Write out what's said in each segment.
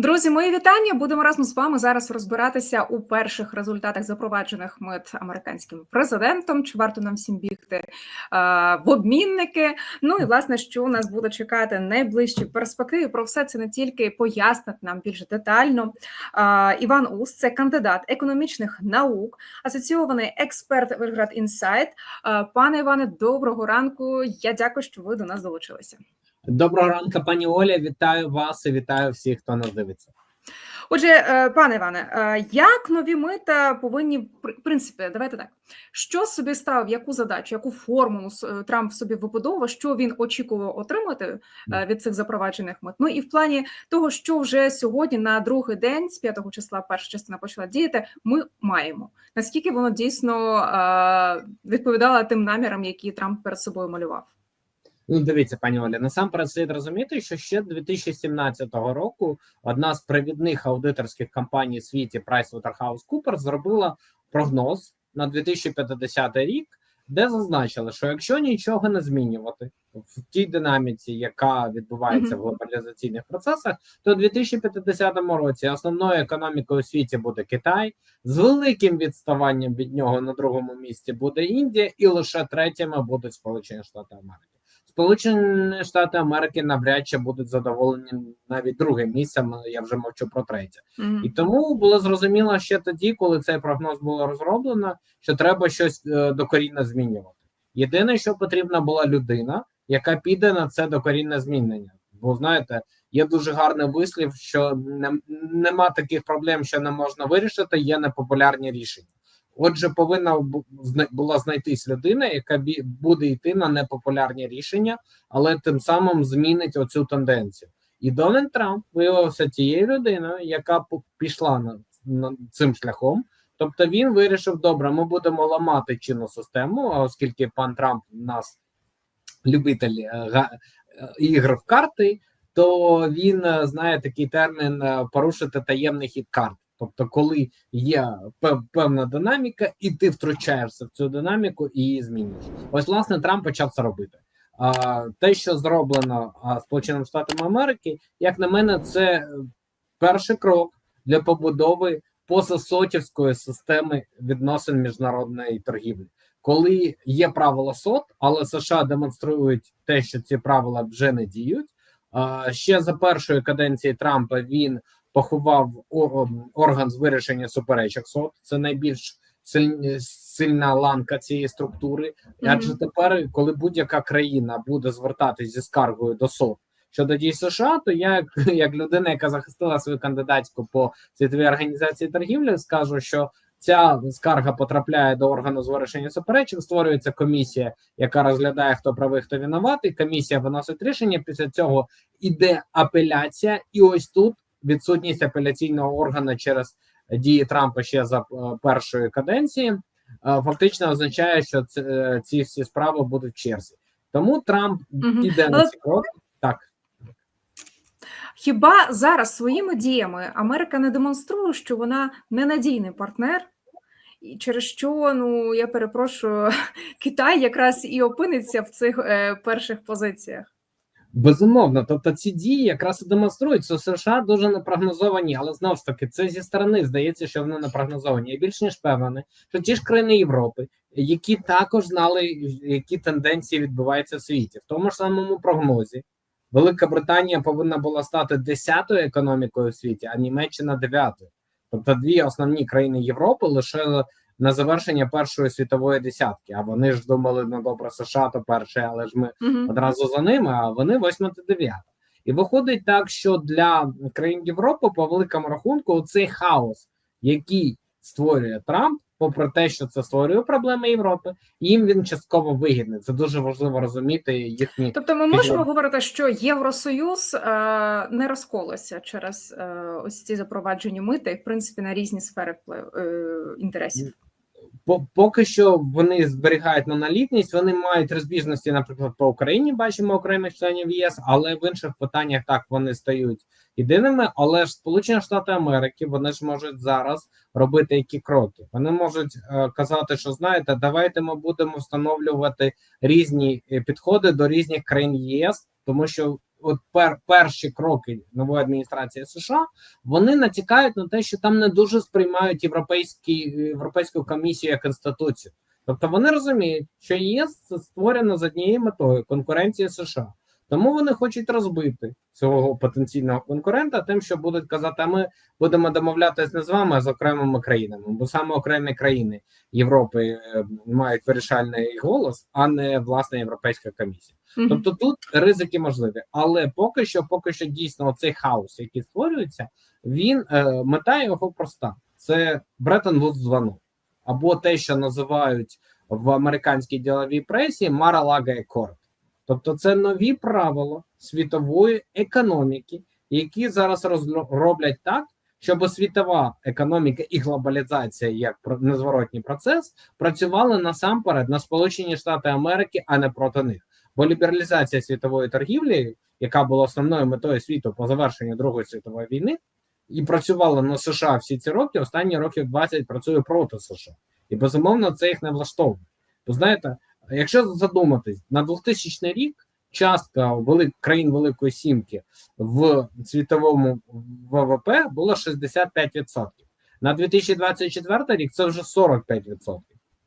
Друзі, мої вітання. Будемо разом з вами зараз розбиратися у перших результатах запроваджених мит американським президентом. Чи варто нам всім бігти е, в обмінники? Ну і власне, що нас буде чекати найближчі перспективи. Про все це не тільки пояснить нам більш детально. Е, Іван Ус, це кандидат економічних наук, асоційований експерт Вельград Інсайт. Е, пане Іване, доброго ранку. Я дякую, що ви до нас долучилися. Доброго ранку, пані Оля. Вітаю вас і вітаю всіх, хто нас дивиться. Отже, е, пане Іване, е, як нові мита повинні в принципі, давайте так, що собі ставив, яку задачу, яку формулу е, Трамп собі вибудовував, що він очікував отримати від цих запроваджених мит? Ну і в плані того, що вже сьогодні на другий день, з 5 числа, перша частина почала діяти, ми маємо наскільки воно дійсно відповідало тим намірам, які Трамп перед собою малював. Ну, дивіться, пані Оля, насамперед слід розуміти, що ще 2017 року одна з провідних аудиторських компаній в світі PricewaterhouseCoopers зробила прогноз на 2050 рік, де зазначили, що якщо нічого не змінювати в тій динаміці, яка відбувається mm -hmm. в глобалізаційних процесах, то у 2050 році основною економікою у світі буде Китай, з великим відставанням від нього на другому місці буде Індія, і лише третіми будуть Сполучені Штати Америки. Сполучені Штати Америки навряд чи будуть задоволені навіть другим місцем. Я вже мовчу про третє, mm -hmm. і тому було зрозуміло ще тоді, коли цей прогноз було розроблено, що треба щось е, докорінно змінювати. Єдине, що потрібна була людина, яка піде на це докорінне змінення. Бо знаєте, є дуже гарний вислів, що не, нема таких проблем, що не можна вирішити. Є непопулярні рішення. Отже, повинна була знайтись людина, яка буде йти на непопулярні рішення, але тим самим змінить оцю тенденцію. І Дональд Трамп виявився тією людиною, яка пішла на, на цим шляхом. Тобто він вирішив: добре, ми будемо ламати чинну систему, оскільки пан Трамп у нас любитель е, ігр в карти, то він е, знає такий термін е, порушити таємний хід карт. Тобто, коли є певна динаміка, і ти втручаєшся в цю динаміку і її змінюєш. Ось власне Трамп почав це робити. А те, що зроблено Сполученими Штатами Америки, як на мене, це перший крок для побудови позасотівської системи відносин міжнародної торгівлі, коли є правила сот, але США демонструють те, що ці правила вже не діють. Ще за першої каденції Трампа він поховав орган з вирішення суперечок СОТ. Це найбільш сильна ланка цієї структури. Адже тепер, коли будь-яка країна буде звертатись зі скаргою до СОТ щодо дій США, то я, як, як людина, яка захистила свою кандидатську по світовій організації торгівлі, скажу, що Ця скарга потрапляє до органу з вирішення суперечок. Створюється комісія, яка розглядає хто правий, хто винуватий. Комісія виносить рішення. Після цього іде апеляція, і ось тут відсутність апеляційного органу через дії Трампа ще за е, першої каденції, е, фактично означає, що е, ці всі справи будуть в черзі. Тому Трамп угу. іде на ці кроки. Так. Хіба зараз своїми діями Америка не демонструє, що вона ненадійний партнер, і через що ну я перепрошую, Китай якраз і опиниться в цих е, перших позиціях? Безумовно, тобто ці дії якраз і демонструють, що США дуже непрогнозовані, але знову ж таки, це зі сторони здається, що вони не прогнозовані. Я більш ніж певний, що ті ж країни Європи, які також знали, які тенденції відбуваються в світі, в тому ж самому прогнозі, Велика Британія повинна була стати десятою економікою в світі, а Німеччина дев'ятою. Тобто, дві основні країни Європи лише на завершення першої світової десятки. А вони ж думали, ну добре, США то перше, але ж ми угу. одразу за ними. А вони восьма та дев'ята. І виходить так, що для країн Європи по великому рахунку цей хаос, який створює Трамп, попри те, що це створює проблеми Європи, їм він частково вигідний. Це дуже важливо розуміти їхні. Тобто, ми можемо говорити, що Євросоюз е, не розколося через е, ось ці запровадження мити, в принципі, на різні сфери вплив е, інтересів поки що вони зберігають монолітність, вони мають розбіжності, наприклад, по Україні бачимо окремих членів ЄС, але в інших питаннях так вони стають єдиними. Але ж Сполучені Штати Америки вони ж можуть зараз робити які кроки. Вони можуть е, казати, що знаєте, давайте ми будемо встановлювати різні е, підходи до різних країн ЄС, тому що от пер, перші кроки нової адміністрації США, вони натякають на те, що там не дуже сприймають європейські європейську комісію як інституцію. Тобто вони розуміють, що ЄС створено з однією метою конкуренція США. Тому вони хочуть розбити цього потенційного конкурента, тим, що будуть казати, а ми будемо домовлятися не з вами, а з окремими країнами, бо саме окремі країни Європи е, мають вирішальний голос, а не власне Європейська комісія. Мгм. Тобто тут ризики можливі, але поки що, поки що дійсно цей хаос, який створюється, він е, мета його проста: це Бреттон Вудс звонок, або те, що називають в американській діловій пресі Мара-Лага Екорд. Тобто, це нові правила світової економіки, які зараз роблять так, щоб світова економіка і глобалізація як незворотній процес працювали насамперед на Сполучені Штати Америки, а не проти них. Бо лібералізація світової торгівлі, яка була основною метою світу по завершенню Другої світової війни, і працювала на США всі ці роки, останні років 20 працює проти США. І безумовно це їх не влаштовує. Ви знаєте, якщо задуматись на 2000 рік, частка велик, країн Великої Сімки в світовому ВВП була 65%. На 2024 рік це вже 45%.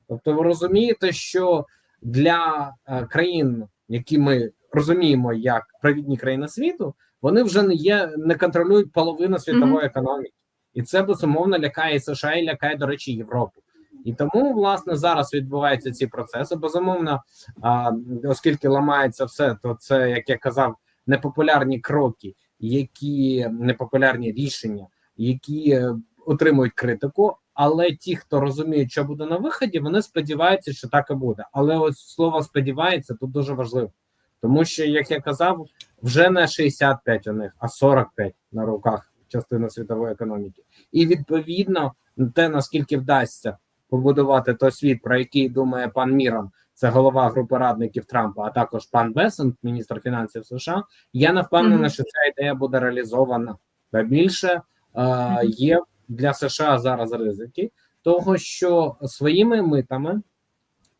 Тобто, ви розумієте, що для е, країн, які ми розуміємо як провідні країни світу, вони вже не є, не контролюють половину світової економіки, і це безумовно лякає США і лякає, до речі, Європу. І тому власне зараз відбуваються ці процеси. Безумовно, а, оскільки ламається все, то це як я казав, непопулярні кроки, які непопулярні рішення, які е, отримують критику. Але ті, хто розуміють, що буде на виході, вони сподіваються, що так і буде. Але ось слово сподівається тут дуже важливо, тому що, як я казав, вже не 65 у них, а 45 на руках частина світової економіки, і відповідно те наскільки вдасться побудувати той світ, про який думає пан Мірон, це голова групи радників Трампа, а також пан Бесент, міністр фінансів США. Я не впевнений, Мгм. що ця ідея буде реалізована. Та більше е, є для США зараз ризики того, що своїми митами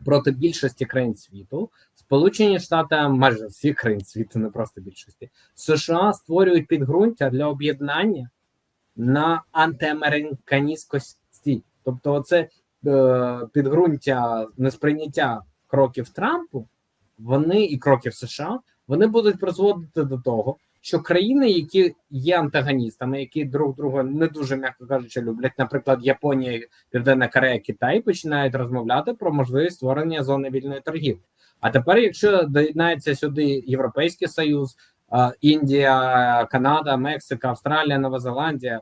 проти більшості країн світу, Сполучені Штати, майже всіх країн світу, не просто більшості, США створюють підґрунтя для об'єднання на антиамериканістськості. Тобто, це підґрунтя несприйняття кроків Трампу, вони і кроків США, вони будуть призводити до того, що країни, які є антагоністами, які друг друга не дуже м'яко кажучи, люблять, наприклад, Японія, Південна Корея, Китай, починають розмовляти про можливість створення зони вільної торгівлі. А тепер, якщо доєднається сюди Європейський Союз, Індія, Канада, Мексика, Австралія, Нова Зеландія,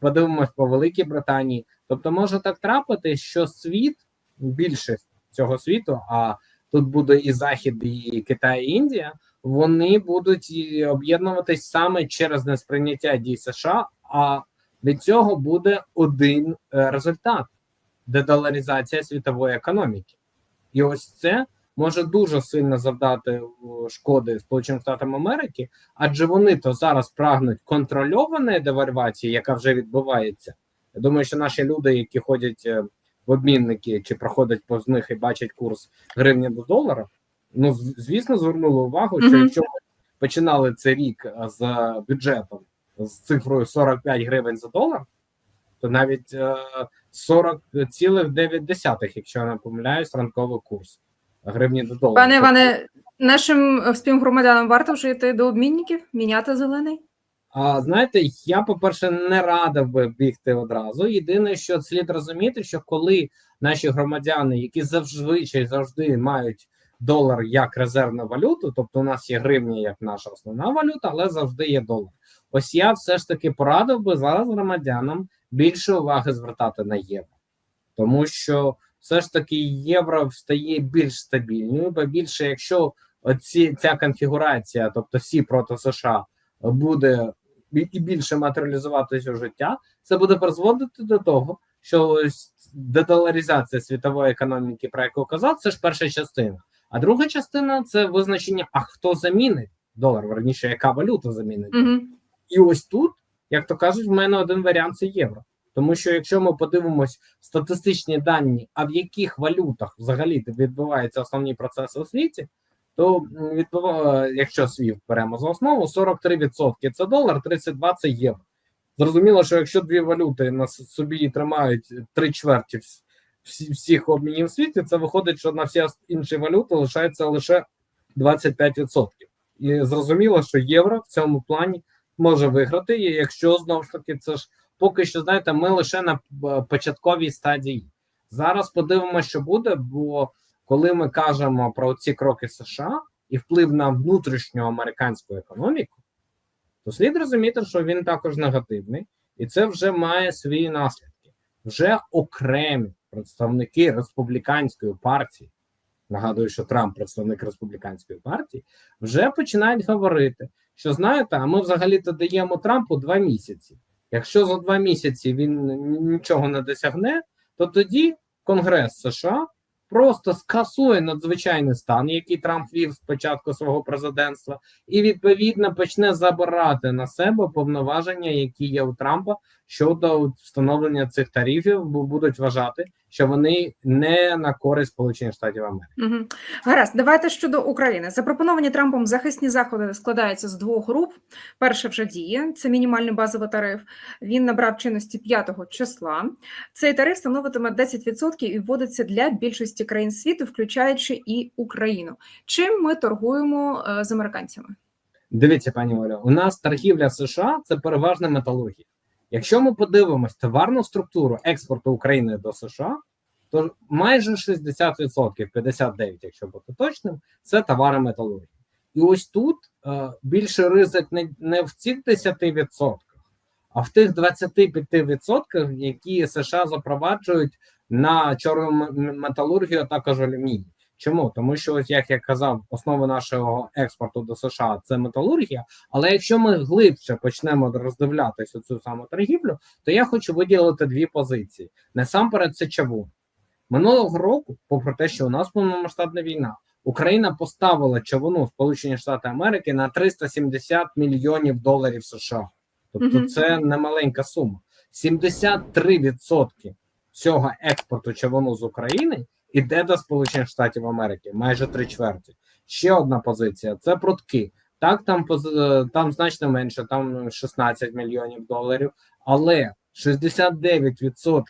подивимось по Великій Британії. Тобто може так трапити, що світ, більшість цього світу, а тут буде і Захід, і Китай, і Індія, вони будуть і об'єднуватись саме через несприйняття дій США. А від цього буде один е, результат: дедоларизація світової економіки. І ось це може дуже сильно завдати е, шкоди Сполученим Штатам Америки, адже вони то зараз прагнуть контрольованої девальвації, яка вже відбувається. Я думаю, що наші люди, які ходять е, в обмінники чи проходять повз них і бачать курс гривні до долара, ну звісно, звернули увагу, що якщо ми починали цей рік е, з бюджетом з цифрою 45 гривень за долар, то навіть е, 40,9, якщо я не помиляюсь, ранковий курс гривні до долара. Пане Тобто, Іване, нашим е, співгромадянам варто вже йти до обмінників, міняти зелений? А знаєте, я по-перше, не радив би бігти одразу. Єдине, що слід розуміти, що коли наші громадяни, які завжди завжди мають долар як резервну валюту, тобто у нас є гривня як наша основна валюта, але завжди є долар. Ось я все ж таки порадив би зараз громадянам більше уваги звертати на євро, тому що все ж таки євро стає більш стабільною, бо більше, якщо оці ця конфігурація, тобто всі проти США, буде і більше матеріалізуватися у життя, це буде призводити до того, що ось дедоларизація світової економіки, про яку казав, це ж перша частина. А друга частина це визначення, а хто замінить долар, верніше, яка валюта замінить. Угу. І ось тут, як то кажуть, в мене один варіант це євро. Тому що якщо ми подивимось статистичні дані, а в яких валютах взагалі відбуваються основні процеси у світі, то м, якщо світ беремо за основу, 43% це долар, 32% це євро. Зрозуміло, що якщо дві валюти на собі тримають три чверті всіх обмінів світі, це виходить, що на всі інші валюти лишається лише 25%. І зрозуміло, що євро в цьому плані може виграти, і якщо знову ж таки це ж поки що, знаєте, ми лише на е, початковій стадії. Зараз подивимося, що буде, бо коли ми кажемо про ці кроки США і вплив на внутрішню американську економіку, то слід розуміти, що він також негативний, і це вже має свої наслідки. Вже окремі представники республіканської партії, нагадую, що Трамп представник республіканської партії, вже починають говорити, що знаєте, а ми взагалі-то даємо Трампу два місяці. Якщо за два місяці він нічого не досягне, то тоді Конгрес США просто скасує надзвичайний стан, який Трамп вів з початку свого президентства, і відповідно почне забирати на себе повноваження, які є у Трампа щодо встановлення цих тарифів, бо будуть вважати, що вони не на користь Сполучених Штатів Америки. Угу. Гаразд, давайте щодо України. Запропоновані Трампом захисні заходи складаються з двох груп. Перше вже діє це мінімальний базовий тариф. Він набрав чинності 5 числа. Цей тариф становитиме 10% і вводиться для більшості країн світу, включаючи і Україну. Чим ми торгуємо е, з американцями? Дивіться, пані Оля, у нас торгівля США це переважна металургія. Якщо ми подивимось товарну структуру експорту України до США, то майже 60%, 59%, якщо бути точним, це товари металургії. І ось тут е, більше ризик не, не в цих 10%, а в тих 25%, які США запроваджують на чорну металургію, а також алюміній. Чому? Тому що, ось як я казав, основа нашого експорту до США це металургія. Але якщо ми глибше почнемо роздивлятися цю саму торгівлю, то я хочу виділити дві позиції. Насамперед, це чавун. Минулого року, попри те, що у нас повномасштабна війна, Україна поставила чавуну Сполучені Штати Америки на 370 мільйонів доларів США. Тобто, це не маленька сума. 73% цього експорту чавуну з України іде до Сполучених Штатів Америки, майже три чверті. Ще одна позиція це прутки. Так, там там значно менше, там 16 мільйонів доларів, але 69%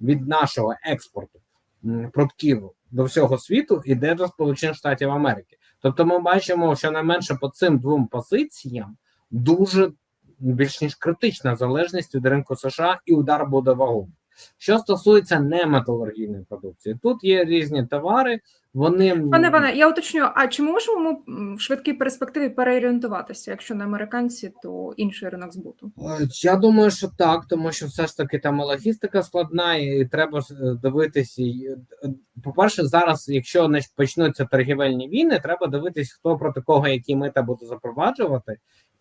від нашого експорту м, прутків до всього світу іде до Сполучених Штатів Америки. Тобто, ми бачимо, що найменше по цим двом позиціям дуже більш ніж критична залежність від ринку США, і удар буде вагомий. Що стосується неметалургійної продукції, тут є різні товари. Вони Пане пане, я уточню. А чи можемо м, в швидкій перспективі переорієнтуватися? Якщо не американці, то інший ринок збуту? Е, Я думаю, що так, тому що все ж таки там логістика складна, і треба е, дивитися. е, По-перше, зараз, якщо почнуться торгівельні війни, треба дивитись, хто проти кого які мита буде запроваджувати,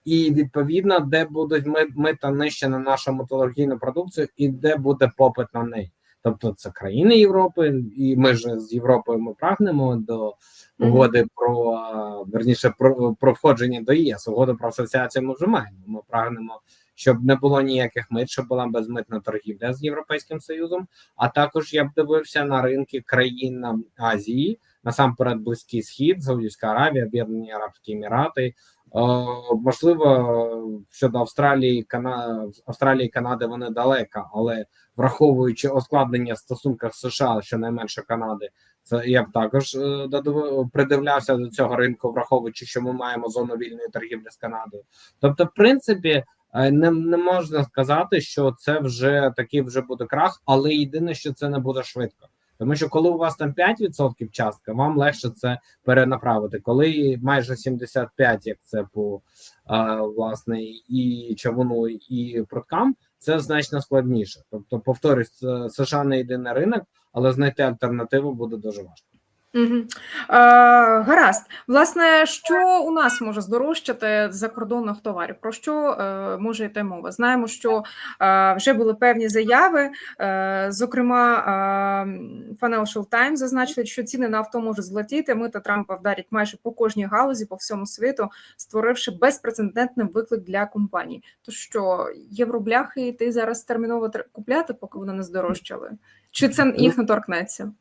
і відповідно, де будуть мита нижче на нашу металургійну продукцію, і де буде попит на неї. Тобто це країни Європи, і ми ж з Європою ми прагнемо до угоди про верніше про, про входження до ЄС. Угоду про асоціацію ми вже маємо. Ми прагнемо, щоб не було ніяких мит, щоб була безмитна торгівля з Європейським Союзом. А також я б дивився на ринки країн Азії, насамперед Близький Схід, Саудівська Аравія, Об'єднані Арабські Емірати. Е, можливо, щодо Австралії, Кана... Австралії, Канади вони далеко, але враховуючи ускладнення в стосунках США, щонайменше Канади, це я б також е, додив- придивлявся до цього ринку, враховуючи, що ми маємо зону вільної торгівлі з Канадою. Тобто, в принципі, е, не, не можна сказати, що це вже такий вже буде крах, але єдине, що це не буде швидко. Тому що коли у вас там 5% частка, вам легше це перенаправити. Коли майже 75%, як це по е, власне і чавуну, і проткам, це значно складніше. Тобто, повторюсь, США не єдиний ринок, але знайти альтернативу буде дуже важко. Угу. Е, гаразд. Власне, що у нас може здорожчати закордонних товарів? Про що е, може йти мова? Знаємо, що е, вже були певні заяви. Е, зокрема, е, Financial Times зазначили, що ціни на авто можуть злетіти. Мита Трампа вдарять майже по кожній галузі по всьому світу, створивши безпрецедентний виклик для компаній. То що євробляхи йти зараз терміново купляти, поки вони не здорожчали? Чи це їх не торкнеться?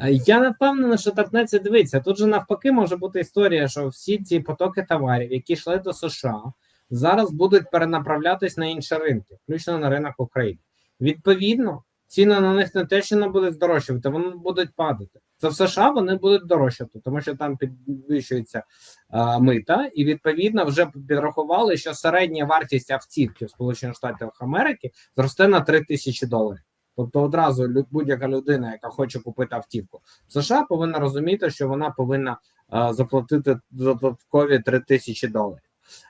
Е, Я не впевнений, що торкнеться дивиться. Тут же навпаки може бути історія, що всі ці потоки товарів, які йшли до США, зараз будуть перенаправлятись на інші ринки, включно на ринок України. Відповідно, ціни на них не те, що не будуть здорожчувати, вони будуть падати. Це в США вони будуть дорожчати, тому що там підвищується е, мита, і відповідно вже підрахували, що середня вартість автівки в Сполучених Штатах Америки зросте на 3 тисячі доларів. Тобто одразу будь-яка людина, яка хоче купити автівку в США, повинна розуміти, що вона повинна е, заплатити додаткові 3 тисячі доларів.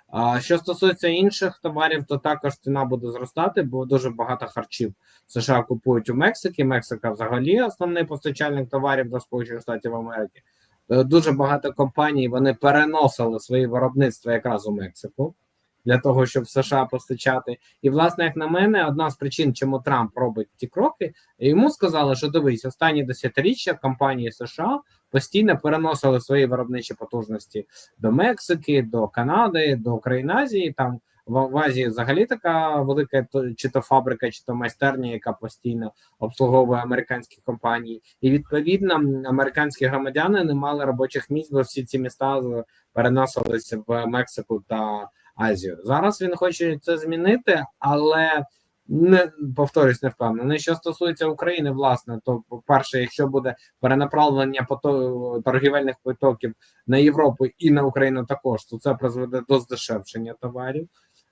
А що стосується інших товарів, то також ціна буде зростати, бо дуже багато харчів США купують у Мексики. Мексика взагалі основний постачальник товарів до Сполучених Штатів Америки. Е, Дуже багато компаній вони переносили свої виробництва якраз у Мексику для того, щоб США постачати. І, власне, як на мене, одна з причин, чому Трамп робить ті кроки, йому сказали, що дивись, останні десятиріччя компанії США постійно переносили свої виробничі потужності до Мексики, до Канади, до України Азії. Там в, Азії взагалі така велика чи то фабрика, чи то майстерня, яка постійно обслуговує американські компанії, і відповідно американські громадяни не мали робочих місць, бо всі ці міста переносилися в Мексику та Азію. Зараз він хоче це змінити, але не повторюсь, не впевнений. Що стосується України, власне, то по-перше, якщо буде перенаправлення торгівельних потоків на Європу і на Україну також, то це призведе до здешевшення товарів.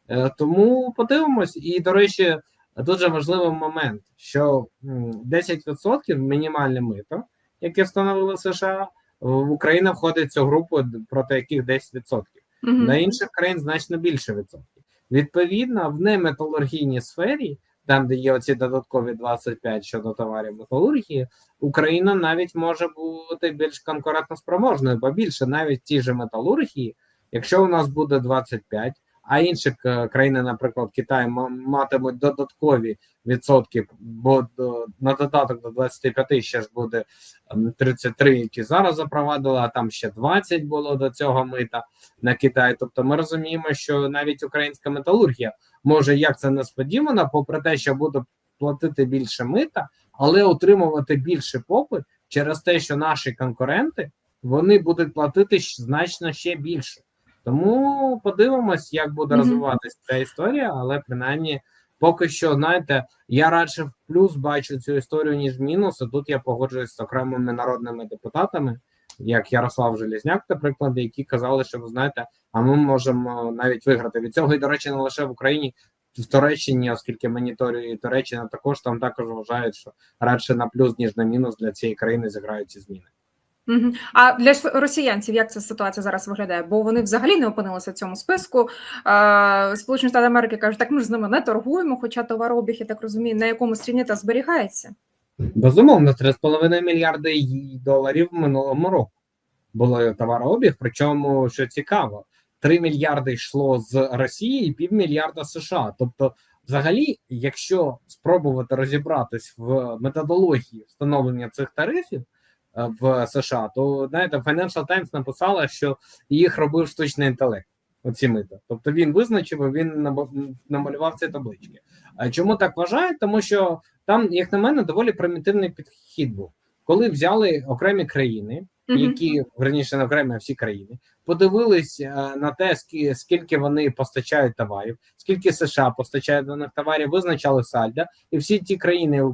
Е, Тому подивимось. І до речі, дуже важливий момент, що м, 10% мінімальне мито, яке встановили США, в Україна входить в цю групу, проти яких 10%. Мгм. На інших країн значно більше відсотків. Відповідно, в неметалургійній сфері, там, де є оці додаткові 25 щодо товарів металургії, Україна навіть може бути більш конкурентно спроможною, бо більше навіть ті ж металургії, якщо у нас буде 25, а інші е, країни, наприклад, Китай, матимуть додаткові відсотки, бо до, на додаток до 25 ще ж буде ем, 33, які зараз запровадили, а там ще 20 було до цього мита на Китай. Тобто, ми розуміємо, що навіть українська металургія може як це несподівано, попри те, що буде платити більше мита, але отримувати більше попит через те, що наші конкуренти вони будуть платити значно ще більше. Тому подивимось, як буде Мгм. розвиватися ця історія, але принаймні. Поки що, знаєте, я радше в плюс бачу цю історію, ніж в мінус. А тут я погоджуюсь з окремими народними депутатами, як Ярослав Желізняк, наприклад, які казали, що ви знаєте, а ми можемо навіть виграти від цього. І до речі, не лише в Україні, в Туреччині, оскільки моніторює Туреччина, також там також вважають, що радше на плюс ніж на мінус для цієї країни зіграють ці зміни. А для росіянців як ця ситуація зараз виглядає? Бо вони взагалі не опинилися в цьому списку. Сполучені Штати Америки кажуть, так ми ж з ними не торгуємо, хоча товарообіг, я так розумію, на якомусь рівні та зберігається. Безумовно, 3,5 мільярди доларів в минулому року було товарообіг. Причому що цікаво, 3 мільярди йшло з Росії і півмільярда США. Тобто, взагалі, якщо спробувати розібратись в методології встановлення цих тарифів в США, то знаєте, Financial Times написала, що їх робив штучний інтелект. Оці мита. Тобто він визначив, він намалював ці таблички. А чому так вважають? Тому що там, як на мене, доволі примітивний підхід був. Коли взяли окремі країни. Які верніше не окремі, а всі країни, подивились е, на те, скільки вони постачають товарів, скільки США постачають до них товарів, визначали сальдо, і всі ті країни,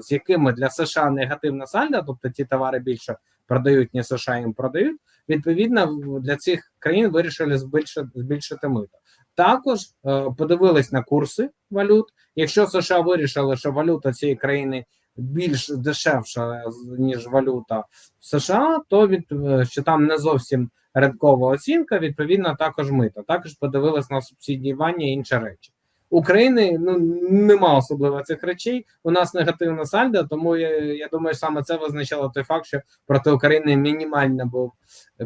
з якими для США негативна сальдо, тобто ті товари більше продають, ніж США їм продають. Відповідно, для цих країн вирішили збільшити, збільшити мито. Також е, подивились на курси валют. Якщо США вирішили, що валюта цієї країни більш дешевша ніж валюта США, то від е, що там не зовсім ринкова оцінка, відповідно, також мито. Також подивились на субсидіювання і інші речі. України ну нема особливо цих речей. У нас негативна сальдо, тому я, я думаю, саме це визначало той факт, що проти України мінімально був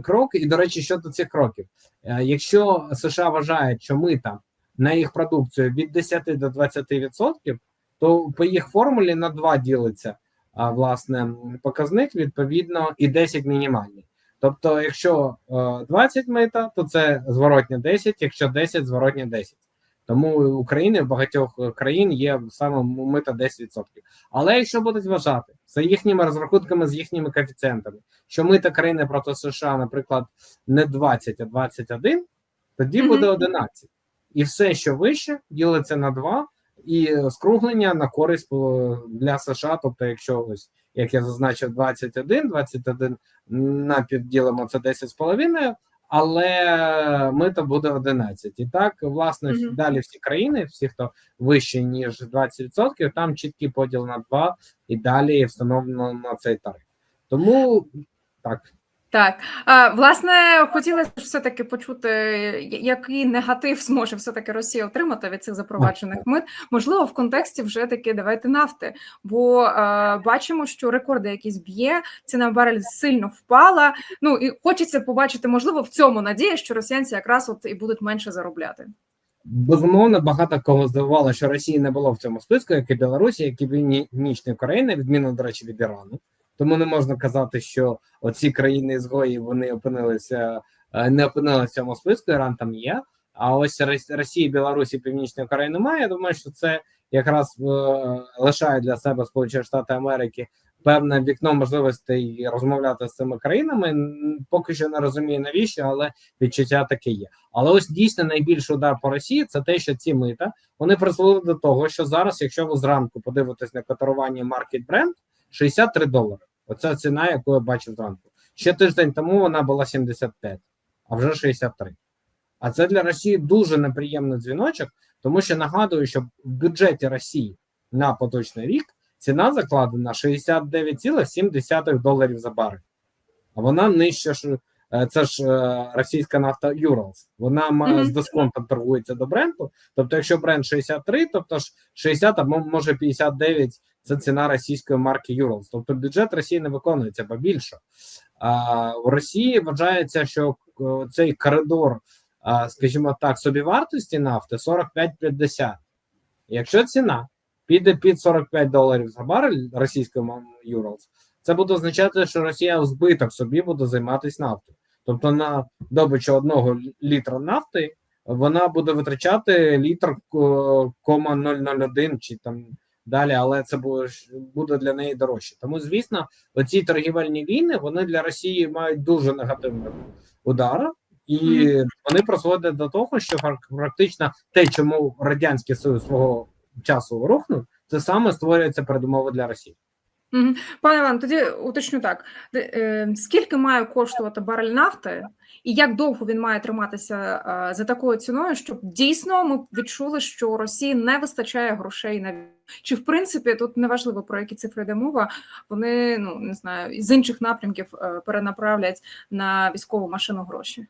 крок. І до речі, щодо цих кроків, Е, якщо США вважають, що мита на їх продукцію від 10 до 20 відсотків, то по їх формулі на 2 ділиться а, власне показник, відповідно, і 10 мінімальний. Тобто, якщо е, 20 мита, то це зворотня 10, якщо 10 зворотня 10. Тому України в багатьох е, країн є саме мита 10%. Але якщо будуть вважати за їхніми розрахунками, з їхніми коефіцієнтами, що мита країни проти США, наприклад, не 20, а 21, тоді Мгм. буде 11. І все, що вище, ділиться на 2, і скруглення на користь для США. Тобто, якщо ось як я зазначив, 21, 21 напівділимо це 10,5, але мито буде 11. І так, власне, Мгм. далі всі країни, всі, хто вище ніж 20%, там чіткий поділ на 2 і далі встановлено на цей тариф. Тому так. Так, а, власне, хотілося все-таки почути, який негатив зможе все-таки Росія отримати від цих запроваджених мит. Можливо, в контексті вже таки давайте нафти. Бо е, бачимо, що рекорди якісь б'є, ціна барель сильно впала. Ну і хочеться побачити, можливо, в цьому надія, що росіянці якраз от і будуть менше заробляти. Безумовно, багато кого здивувало, що Росії не було в цьому списку, як і Білорусі, як і Північної Кореї, на відміну, до речі, від Ірану. Тому не можна казати, що оці країни ізгої вони опинилися, е, не опинилися в цьому списку. Іран там є. А ось Рос- Росії, Білорусі, Північної Кореї немає. Я думаю, що це якраз е, лишає для себе Сполучені Штати Америки певне вікно можливостей розмовляти з цими країнами. Поки що не розумію навіщо, але відчуття таке є. Але ось дійсно найбільший удар по Росії це те, що ці мита вони призвели до того, що зараз, якщо ви зранку подивитесь на котирування Market Brent, 63 долари. Оця ціна, яку я бачив зранку. Ще тиждень тому вона була 75, а вже 63. А це для Росії дуже неприємний дзвіночок, тому що нагадую, що в бюджеті Росії на поточний рік ціна закладена 69,7 доларів за барель. А вона нижче це ж е, російська нафта Юралс. Вона має Мгм. з дисконтом торгується до бренду. Тобто, якщо бренд 63, тобто ж 60, а мо- може 59 це ціна російської марки Юралс. Тобто бюджет Росії не виконується, бо більше. А в Росії вважається, що е, цей коридор, а, скажімо так, собівартості нафти 45-50. Якщо ціна піде під 45 доларів за барель російської Юралс, це буде означати, що Росія в збиток собі буде займатися нафтою. Тобто на добичу одного літра нафти вона буде витрачати літр е, кома 001 чи там далі, але це буде, для неї дорожче. Тому, звісно, оці торгівельні війни вони для Росії мають дуже негативний удар, і вони призводять до того, що практично те, чому радянський союз свого часу рухнув, це саме створюється передумови для Росії. Пане Іван, тоді уточню так: е, скільки має коштувати барель нафти, і як довго він має триматися е, за такою ціною, щоб дійсно ми відчули, що Росії не вистачає грошей на війну? чи в принципі тут неважливо про які цифри йде мова, вони ну не знаю з інших напрямків е, перенаправлять на військову машину гроші.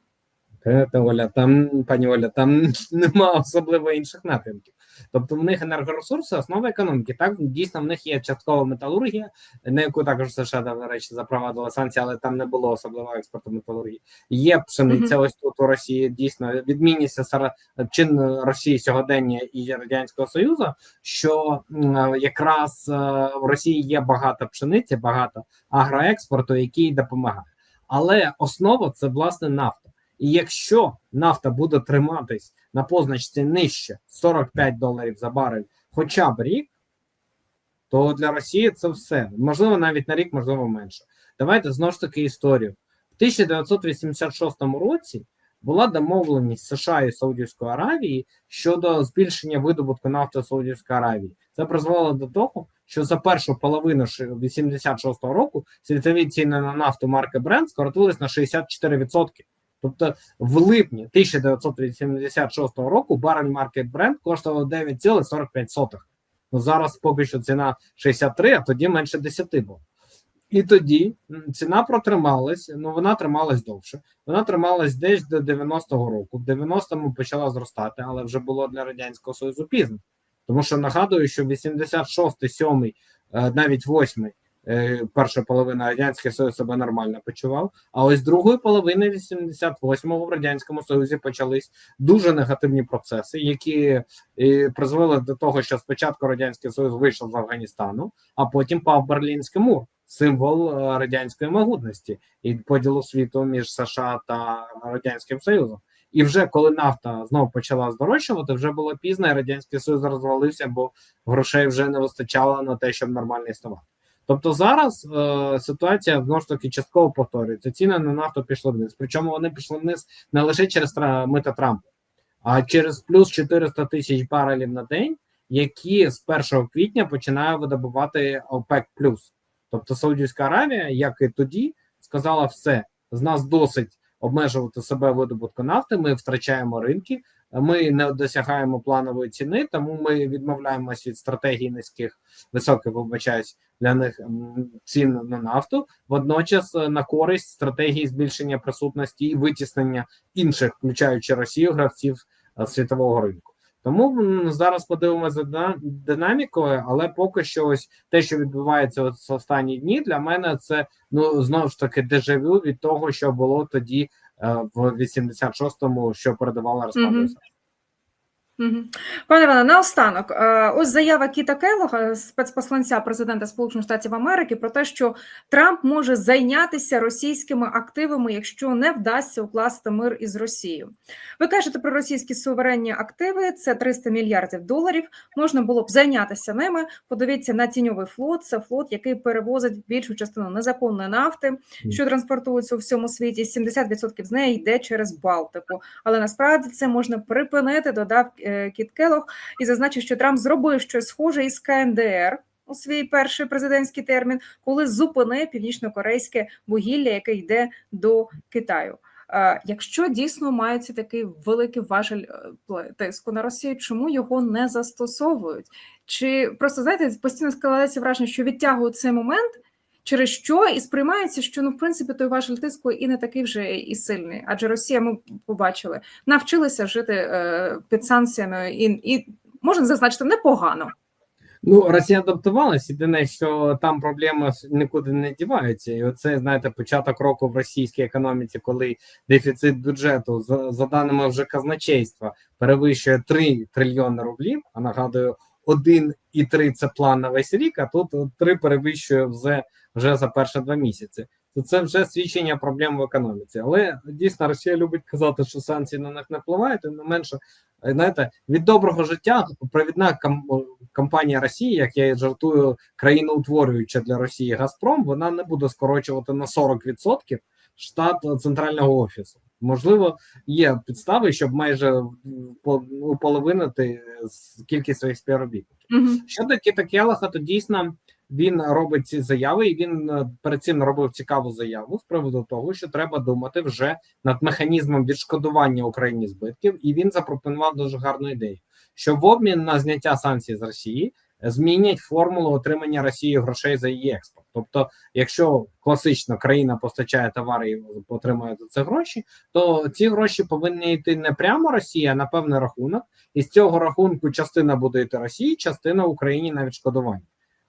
Знаєте, Оля, там пані Оля, там нема особливо інших напрямків. Тобто в них енергоресурси, основа економіки. Так дійсно в них є часткова металургія, на яку також США до речі запровадила санкції, але там не було особливого експорту металургії. Є пшениця. Ось тут у Росії дійсно відмінність сара- чин Росії сьогодення і радянського союзу, що якраз е, в Росії є багато пшениці, багато агроекспорту, який допомагає. Але основа це власне нафта. І якщо нафта буде триматись на позначці нижче 45 доларів за барель, хоча б рік, то для Росії це все. Можливо, навіть на рік, можливо, менше. Давайте знову ж таки історію. В 1986 році була домовленість США і Саудівської Аравії щодо збільшення видобутку нафти Саудівської Аравії. Це призвело до того, що за першу половину 86 року світові ціни на нафту марки Brent скоротились на 64%. Тобто в липні 1986 року барель маркет Brent коштував 9,45. Ну зараз поки що ціна 63, а тоді менше 10 було. І тоді ціна протрималась, ну вона трималась довше. Вона трималась десь до 90-го року. В 90-му почала зростати, але вже було для радянського союзу пізно. Тому що нагадую, що 86-й, 7-й, е, навіть 8-й, е, перша половина радянський союз себе нормально почував. А ось другої половини 88-го в радянському союзі почались дуже негативні процеси, які е, призвели до того, що спочатку радянський союз вийшов з Афганістану, а потім пав Берлінський мур, символ е, радянської могутності і поділу світу між США та радянським Союзом. І вже коли нафта знову почала здорожчувати, вже було пізно, і радянський союз розвалився, бо грошей вже не вистачало на те, щоб нормально існувати. Тобто зараз е, ситуація знову ж таки частково повторюється. Ціни на нафту пішли вниз. Причому вони пішли вниз не лише через мита Трампа, а через плюс 400 тисяч барелів на день, які з 1 квітня починає видобувати ОПЕК+. Тобто Саудівська Аравія, як і тоді, сказала все, з нас досить обмежувати себе видобутку нафти. Ми втрачаємо ринки, ми не досягаємо планової ціни, тому ми відмовляємось від стратегії низьких високих, вибачаюсь, для них цін на нафту. Водночас е, на користь стратегії збільшення присутності і витіснення інших, включаючи Росію, гравців е, світового ринку. Тому зараз подивимося за динамікою, але поки що ось те, що відбувається от останні дні, для мене це ну знову ж таки дежавю від того, що було тоді в 86-му, що передавала розпаду. Пане Іване, наостанок, е, ось заява Кіта Келлога, спецпосланця президента Сполучених Штатів Америки, про те, що Трамп може зайнятися російськими активами, якщо не вдасться укласти мир із Росією. Ви кажете про російські суверенні активи, це 300 мільярдів доларів. Можна було б зайнятися ними. Подивіться на тіньовий флот. Це флот, який перевозить більшу частину незаконної нафти, що транспортується у всьому світі. 70% з неї йде через Балтику. Але насправді це можна припинити, додав е, Кіт Келлог, і зазначив, що Трамп зробив щось схоже із КНДР у свій перший президентський термін, коли зупинив північно-корейське вугілля, яке йде до Китаю. Е, Якщо дійсно мається такий великий важель е, тиску на Росію, чому його не застосовують? Чи просто знаєте, постійно складається враження, що відтягують цей момент, через що і сприймається, що ну в принципі той важель тиску і не такий вже і сильний, адже Росія, ми побачили, навчилися жити е, під санкціями, і, і можна зазначити непогано. Ну, Росія адаптувалась, єдине, що там проблема нікуди не дівається. І оце, знаєте, початок року в російській економіці, коли дефіцит бюджету, за, за даними вже казначейства, перевищує 3 трильйони рублів, а нагадую, 1,3 це план на весь рік, а тут 3 перевищує вже, вже за перші два місяці. То це вже свідчення проблем в економіці. Але дійсно Росія любить казати, що санкції на них не впливають, тим не менше, знаєте, від доброго життя провідна кам- компанія Росії, як я жартую, країноутворююча для Росії Газпром, вона не буде скорочувати на 40% штат центрального офісу. Можливо, є підстави, щоб майже по- уполовинити кількість своїх співробітників. Угу. Щодо Кіта Келаха, то дійсно він робить ці заяви, і він е, перед цим робив цікаву заяву з приводу того, що треба думати вже над механізмом відшкодування Україні збитків. І він запропонував дуже гарну ідею, що в обмін на зняття санкцій з Росії е, змінять формулу отримання Росії грошей за її експорт. Тобто, якщо класично країна постачає товари і отримує за це гроші, то ці гроші повинні йти не прямо Росії, а на певний рахунок, і з цього рахунку частина буде йти Росії, частина Україні на відшкодування.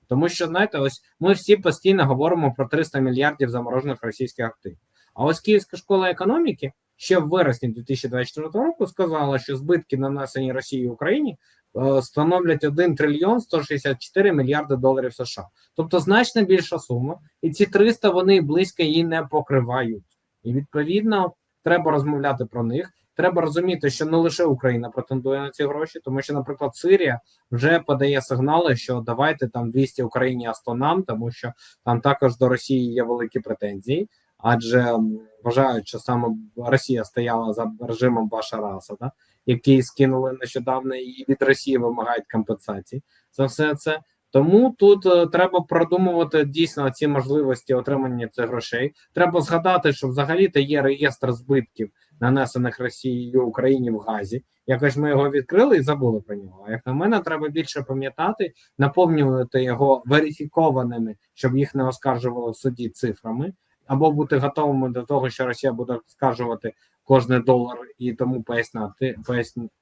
Тому що знаєте, ось ми всі постійно говоримо про 300 мільярдів заморожених російських активів. А ось Київська школа економіки ще в вересні 2024 року сказала, що збитки нанесені Росії Україні е, становлять 1 трильйон 164 мільярди доларів США. Тобто значно більша сума, і ці 300 вони близько її не покривають. І відповідно треба розмовляти про них. Треба розуміти, що не лише Україна претендує на ці гроші, тому що, наприклад, Сирія вже подає сигнали, що давайте там 200 Україні, а 100 нам, тому що там також до Росії є великі претензії, адже вважають, що саме Росія стояла за режимом Башара Асада, який скинули нещодавно, і від Росії вимагають компенсації за все це. Тому тут е, треба продумувати дійсно ці можливості отримання цих грошей. Треба згадати, що взагалі-то є реєстр збитків, нанесених Росією Україні в Газі. Якось ми його відкрили і забули про нього. Як на мене, треба більше пам'ятати, наповнювати його верифікованими, щоб їх не оскаржували в суді цифрами, або бути готовими до того, що Росія буде скажувати кожен долар і тому поясняти,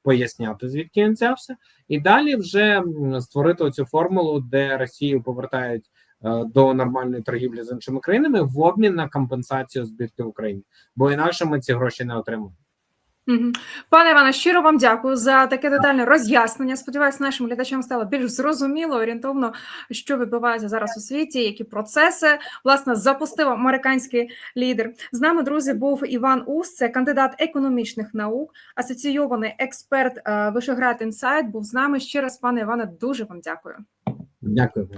поясняти звідки він взявся, і далі вже створити цю формулу, де Росію повертають е, до нормальної торгівлі з іншими країнами в обмін на компенсацію збитків України, бо інакше ми ці гроші не отримаємо. Пане Іване, щиро вам дякую за таке детальне роз'яснення. Сподіваюсь, нашим глядачам стало більш зрозуміло, орієнтовно, що відбувається зараз у світі, які процеси власне запустив американський лідер. З нами, друзі, був Іван Ус, це кандидат економічних наук, асоційований експерт е, Вишеград Інсайт. Був з нами ще раз, пане Іване. Дуже вам дякую. Дякую.